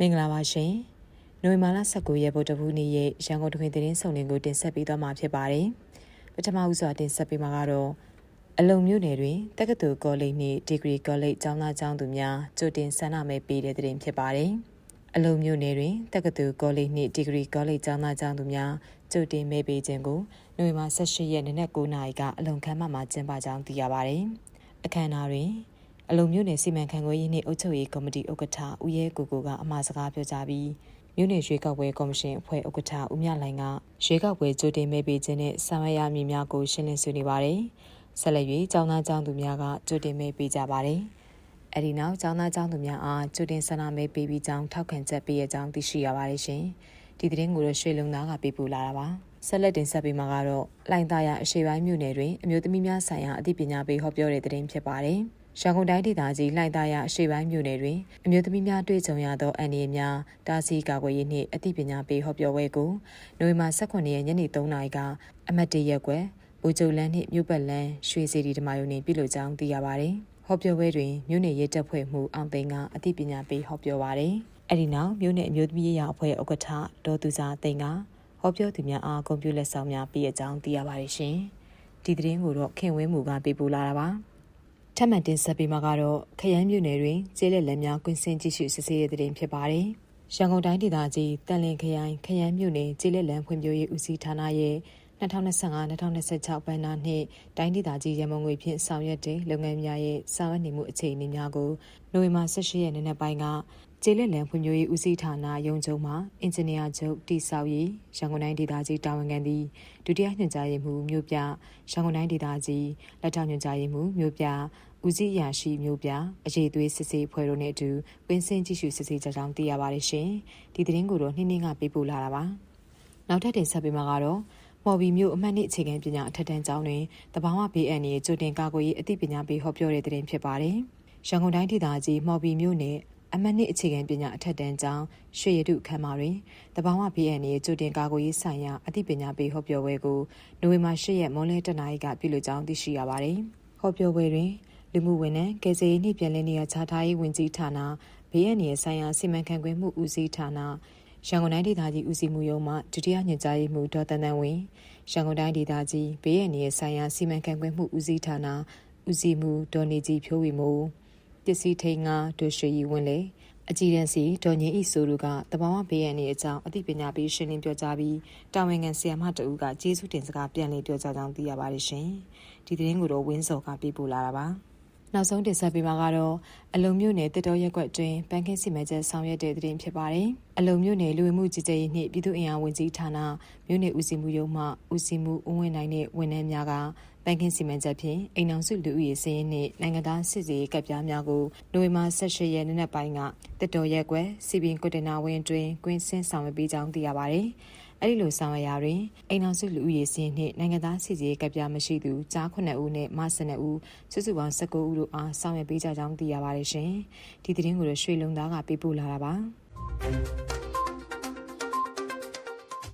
မင်္ဂလာပါရှင်။နိုဝင်ဘာလ19ရက်ဗုဒ္ဓဘူးနေ့ရဲ့ရန်ကုန်တခွင်သတင်းဆောင်လင်းကိုတင်ဆက်ပေးသွားမှာဖြစ်ပါတယ်။ပထမဦးစွာတင်ဆက်ပေးမှာကတော့အလုံမြို့နယ်တွင်တက္ကသိုလ်ကောလိပ်နှင့်ဒီဂရီကောလိပ်ကျောင်းသားကျောင်းသူများကြိုတင်ဆန္ဒမဲပေးတဲ့သတင်းဖြစ်ပါတယ်။အလုံမြို့နယ်တွင်တက္ကသိုလ်ကောလိပ်နှင့်ဒီဂရီကောလိပ်ကျောင်းသားကျောင်းသူများကြိုတင်မဲပေးခြင်းကိုနိုဝင်ဘာ18ရက်နေ့နက်9:00နာရီကအလုံခမ်းမမှာကျင်းပကြောင်းသိရပါတယ်။အခမ်းအနားတွင် အလုံမြို့နယ်စီမံခန့်ခွဲရေးနှင့်အုပ်ချုပ်ရေးကော်မတီဥက္ကဋ္ဌဦးရဲကိုကိုကအမှာစကားပြောကြားပြီးမြို့နယ်ရွေးကောက်ပွဲကော်မရှင်အဖွဲ့ဥက္ကဋ္ဌဦးမြလိုင်ကရွေးကောက်ပွဲကြိုတင်မဲပေးခြင်းနဲ့ဆောင်ရွက်ရမည်များကိုရှင်းလင်းဆွေးနွေးပါတယ်။ဆက်လက်၍ကျောင်းသားကျောင်းသူများကကြိုတင်မဲပေးကြပါတယ်။အဲဒီနောက်ကျောင်းသားကျောင်းသူများအားကြိုတင်ဆန္ဒမဲပေးပြီးကြောင်းထောက်ခံချက်ပေးရကြောင်းသိရှိရပါတယ်ရှင်။ဒီသတင်းကိုတော့ရွှေလုံသားကပေးပို့လာတာပါ။ဆက်လက်တင်ဆက်ပေးမှာကတော့လိုင်သာယာအရှေ့ပိုင်းမြို့နယ်တွင်အမျိုးသမီးများဆိုင်ရာအသိပညာပေးဟောပြောတဲ့တင်ဖြစ်ပါတယ်။ ရန်ကုန်တိုင်းဒေသကြီးလှိုင်သာယာအရှိပိုင်းမြို့နယ်တွင်အမျိုးသမီးများတွေ့ကြုံရသောအန္တရာယ်များတားဆီးကာကွယ်ရေးနှင့်အသိပညာပေးဟောပြောပွဲကိုနိုဝင်ဘာ18ရက်ညနေ3နာရီကအမတ်တရက်ကွယ်ဗိုလ်ချုပ်လန်းနှင့်မြို့ပတ်လန်းရွှေစီတီဓမ္မယုံနှင့်ပြုလုပ်ကြောင်းသိရပါသည်။ဟောပြောပွဲတွင်မြို့နယ်ရဲတပ်ဖွဲ့မှအောင်သိန်းကအသိပညာပေးဟောပြောပါသည်။အဲဒီနောက်မြို့နယ်အမျိုးသမီးရေးရာအဖွဲ့ဥက္ကဋ္ဌဒေါ်သူစာသိန်းကဟောပြောသူများအားကွန်ပျူတာလက်ဆောင်များပေးအကြောင်းသိရပါတယ်ရှင်။ဒီသတင်းကိုတော့ခင်ဝင်းမူကပေးပို့လာတာပါ။ ထပ်မံတင်ဆက်ပေးမှာကတော့ခရမ်းမြို့နယ်တွင်ကျေးလက်လက်များကွင်းစင်ကြည့်ရှုစစ်ဆေးတဲ့တင်ဖြစ်ပါတယ်။ရန်ကုန်တိုင်းဒေသကြီးတန်လင်ခရိုင်ခရမ်းမြို့နယ်ကျေးလက်လမ်းဖွံ့ဖြိုးရေးဦးစီးဌာနရဲ့2025-2026ဘဏ္ဍာနှစ်တိုင်းဒေသကြီးရမုံငွေဖြင့်ဆောင်ရွက်တဲ့လုပ်ငန်းများရဲ့ဆောင်ရွက်နေမှုအခြေအနေများကိုနိုဝင်ဘာ18ရက်နေ့နက်ပိုင်းကကျေးလက်လံဖွံ့ဖြိုးရေးဦးစီးဌာနရုံးချုပ်မှအင်ဂျင်နီယာချုပ်တိဆောက်ရေးရန်ကုန်တိုင်းဒေသကြီးတာဝန်ခံသည်ဒုတိယညွှန်ကြားရေးမှူးမြို့ပြရန်ကုန်တိုင်းဒေသကြီးလက်ထောက်ညွှန်ကြားရေးမှူးမြို့ပြ ဦးစီးရာရှိမြို့ပြအရေးသွေးစစ်ဆေးဖွဲ့တို့နဲ့အတူပင်စင်ကြည့်ရှုစစ်ဆေးကြကြောင်းသိရပါတယ်ရှင်ဒီသတင်းကိုတော့နှင်းနှင်းကပေးပို့လာတာပါနောက်ထပ်တင်ဆက်ပေးမှာကတော့မော်ဘီမြို့အမှတ်နှစ်အခြေခံပညာအထက်တန်းကျောင်းတွင်တဘာဝဘေးအန္တရာယ်ကြိုတင်ကာကွယ်ရေးအသိပညာပေးဟောပြောတဲ့တင်ဖြစ်ပါတယ်ရန်ကုန်တိုင်းဒေသကြီးမော်ဘီမြို့နယ်အမတ်နှစ်အခြေခံပညာအထက်တန်းကျောင်းရွှေရတုခမ်းမတွင်တဘာဝဘေးအန္တရာယ်ကြိုတင်ကာကွယ်ရေးဆိုင်ရာအသိပညာပေးဟောပြောပွဲကိုနိုဝင်ဘာ၈ရက်မွန်းလယ်တနာရီကပြုလုပ်ကြောင်းသိရှိရပါတယ်။ဟောပြောပွဲတွင် လူမှုဝန်ထမ်းကယ်ဆယ်ရေးနှင့်ပြည်လည်နေရာခြားထားရေးဝန်ကြီးဌာနဘေးအန္တရာယ်ဆိုင်ရာစီမံခန့်ခွဲမှုဦးစီးဌာနရန်ကုန်တိုင်းဒေသကြီးဦးစီးမှုရုံးမှဒုတိယညွှန်ကြားရေးမှူးဒေါ်တန်တန်ဝင်းရန်ကုန်တိုင်းဒေသကြီးဘေးအန္တရာယ်ဆိုင်ရာစီမံခန့်ခွဲမှုဦးစီးဌာနဦးစီးမှုဒေါ်နေကြီးဖြိုးဝီမိုးပစ္စည်းထိန်ငါဒွရွှေရီဝင်းလေအကြည်တန်းစီဒေါ်ညင်းဤဆိုတို့ကတဘာဝဘေးရန်နေအကြောင်းအသိပညာပေးရှင်းလင်းပြောကြားပြီးတာဝန်ခံဆရာမတဦးကကျေးဇူးတင်စကားပြန်လည်ပြောကြားကြောင်းသိရပါတယ်ရှင်ဒီသတင်းကိုတော့ဝင်းစော်ကပြပို့လာတာပါ နောက်ဆုံးတင်ဆက်ပေးမှာကတော့အလုံမြို့နယ်တတော်ရက်ကွက်တွင်ပန်းခင်းစီမံချက်ဆောင်ရွက်တဲ့တင်ဖြစ်ပါတယ်။အလုံမြို့နယ်လူဝင်မှုကြီးကြပ်ရေးနှင့်ပြည်သူ့အင်အားဝန်ကြီးဌာနမြို့နယ်ဦးစီးမှုရုံးမှဦးစီးမှုဦးဝင်းနိုင်တဲ့ဝန်ထမ်းများကပန်းခင်းစီမံချက်ဖြင့်အိမ်အောင်စုလူဦးရေစည်းရင်းနှင့်နိုင်ငံသားစစ်စေးကပ်ပြားများကိုနိုဝင်ဘာ18ရက်နေ့နက်ပိုင်းကတတော်ရက်ကွက်စီပင်ကွန်တိန်နာဝင်းတွင်ကွင်းစင်းဆောင်ရွက်ပေးကြောင်းသိရပါတယ်။ အဲ့ဒီလိုဆောင်ရွက်ရာတွင်အိမ်အောင်စုလူဦးရေစင်းနှင့်နိုင်ငံသားစီစီကပ်ပြားမရှိသူကြား9ဦးနှင့်မ12ဦးစုစုပေါင်း19ဦးတို့အားဆောင်ရွက်ပေးကြကြောင်းသိရပါတယ်ရှင်ဒီသတင်းကိုရွှေလုံသားကပေးပို့လာတာပါ